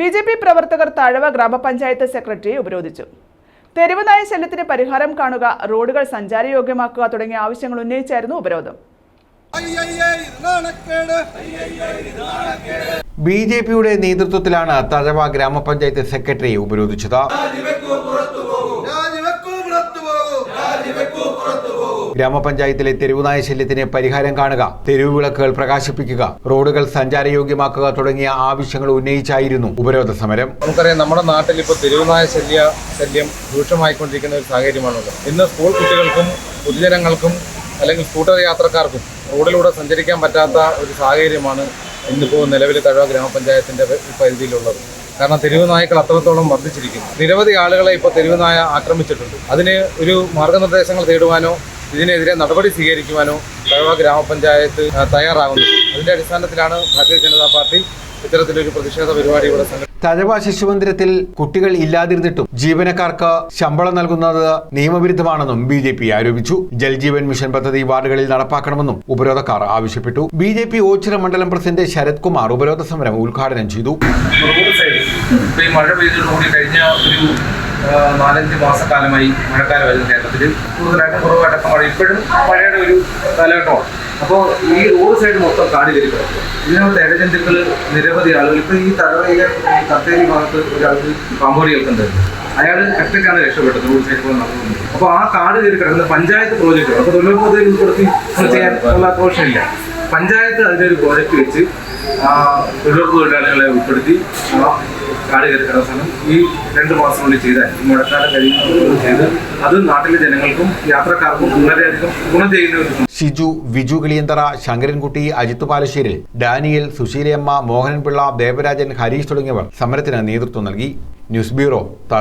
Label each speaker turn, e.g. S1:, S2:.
S1: B J P പ്രവർത്തകർ തഴവ ഗ്രാമപഞ്ചായത്ത് സെക്രട്ടറിയെ ഉപരോധിച്ചു. തെരുവ് നായ ശല്യത്തിന് പരിഹാരം കാണുക റോഡുകൾ സഞ്ചാരയോഗ്യമാക്കുക തുടങ്ങിയ ആവശ്യങ്ങൾ ഉന്നയിച്ചായിരുന്നു ഉപരോധം.
S2: ബി ജെ പിയുടെ നേതൃത്വത്തിലാണ് തഴവ ഗ്രാമപഞ്ചായത്ത് സെക്രട്ടറിയെ ഉപരോധിച്ചത്. ഗ്രാമപഞ്ചായത്തിലെ തെരുവുനായ ശല്യത്തിന് പരിഹാരം കാണുക തെരുവുവിളക്കുകൾ പ്രകാശിപ്പിക്കുക റോഡുകൾ സഞ്ചാരയോഗ്യമാക്കുക തുടങ്ങിയ ആവശ്യങ്ങൾ ഉന്നയിച്ചായിരുന്നു ഉപരോധ സമരം.
S3: നമുക്കറിയാം നമ്മുടെ നാട്ടിൽ ഇപ്പോൾ തെരുവുനായ ശല്യ ശല്യം രൂക്ഷമായിക്കൊണ്ടിരിക്കുന്ന ഒരു സാഹചര്യമാണുള്ളത്. ഇന്ന് സ്കൂൾ കുട്ടികൾക്കും പൊതുജനങ്ങൾക്കും അല്ലെങ്കിൽ സ്കൂട്ടർ യാത്രക്കാർക്കും റോഡിലൂടെ സഞ്ചരിക്കാൻ പറ്റാത്ത ഒരു സാഹചര്യമാണ് ഇന്നിപ്പോൾ നിലവിൽ തഴവ ഗ്രാമപഞ്ചായത്തിന്റെ പരിധിയിലുള്ളത്. കാരണം തെരുവ് നായ്ക്കൾ അത്രത്തോളം വർദ്ധിച്ചിരിക്കുന്നു. നിരവധി ആളുകളെ ഇപ്പോൾ തെരുവ് നായ ആക്രമിച്ചിട്ടുണ്ട്. അതിന് ഒരു മാർഗനിർദ്ദേശങ്ങൾ തേടുവാനോ ഇതിനെതിരെ നടപടി സ്വീകരിക്കുവാനോ തഴവ ഗ്രാമപഞ്ചായത്ത് തയ്യാറാകുന്നു. അതിന്റെ അടിസ്ഥാനത്തിലാണ് ഭാരതീയ ജനതാ പാർട്ടി ഇത്തരത്തിലൊരു പ്രതിഷേധ പരിപാടി ഇവിടെ സംഘടിപ്പിച്ചത്
S2: തഴവ ശിശുമന്ദിരത്തിൽ കുട്ടികൾ ഇല്ലാതിരുന്നിട്ടും ജീവനക്കാർക്ക് ശമ്പളം നൽകുന്നത് നിയമവിരുദ്ധമാണെന്നും ബി ജെ പി ആരോപിച്ചു. ജൽജീവൻ മിഷൻ പദ്ധതി വാർഡുകളിൽ നടപ്പാക്കണമെന്നും ഉപരോധക്കാർ ആവശ്യപ്പെട്ടു. ബി ജെ പി ഓച്ചിറ മണ്ഡലം പ്രസിഡന്റ് ശരത് കുമാർ ഉപരോധ സമരം ഉദ്ഘാടനം ചെയ്തു.
S4: മഴ പെയ്തതോടുകൂടി കഴിഞ്ഞ ഒരു നാലഞ്ച് മാസക്കാലമായി മഴക്കാലമായിരുന്നു കേരളത്തിൽ കൂടുതലായിട്ട് കുറവായിട്ടൊക്കെ മഴ. ഇപ്പോഴും മഴയുടെ ഒരു കാലഘട്ടമാണ്. അപ്പോൾ ഈ റോഡ് സൈഡ് മൊത്തം കാട് വരിക ഇതിനകത്ത് ഇഴജന്തുക്കൾ നിരവധി ആളുകൾ ഇപ്പോൾ ഈ തഴവയിലെ ഈ കത്തേരി ഭാഗത്ത് ഒരാൾക്ക് പാമ്പോടി കേൾക്കുന്നത് അയാൾ ഒറ്റയ്ക്കാണ് രക്ഷപ്പെട്ടത് റോഡ് സൈഡ് പോലെ നടക്കുന്നത് അപ്പോൾ ആ കാട് കയറി കിടക്കുന്ന പഞ്ചായത്ത് പ്രോജക്റ്റ് അപ്പോൾ തൊഴിലുറപ്പ് ഉൾപ്പെടുത്തി ചെയ്യാൻ ഉള്ള ആഘോഷമില്ല പഞ്ചായത്ത് അതിനൊരു പ്രോജക്റ്റ് വെച്ച് തൊഴിലുറപ്പ് തൊഴിലാളികളെ ഉൾപ്പെടുത്തി കാട് കയറി സ്ഥലം ഈ രണ്ട് മാസത്തിനുള്ളിൽ ചെയ്താൽ ഈ മഴക്കാലം കഴിയുമ്പോൾ ചെയ്ത് അത് നാട്ടിലെ ജനങ്ങൾക്കും യാത്രക്കാർക്കും വളരെയധികം ഗുണം ചെയ്യുന്ന
S2: ഷിജു വിജു കിളിയന്തറ ശങ്കരൻകുട്ടി അജിത്ത് പാലശ്ശേരിൽ ഡാനിയൽ സുശീലയമ്മ മോഹനൻപിള്ള ദേവരാജൻ ഹരീഷ് തുടങ്ങിയവർ സമരത്തിന് നേതൃത്വം നൽകി. News bureau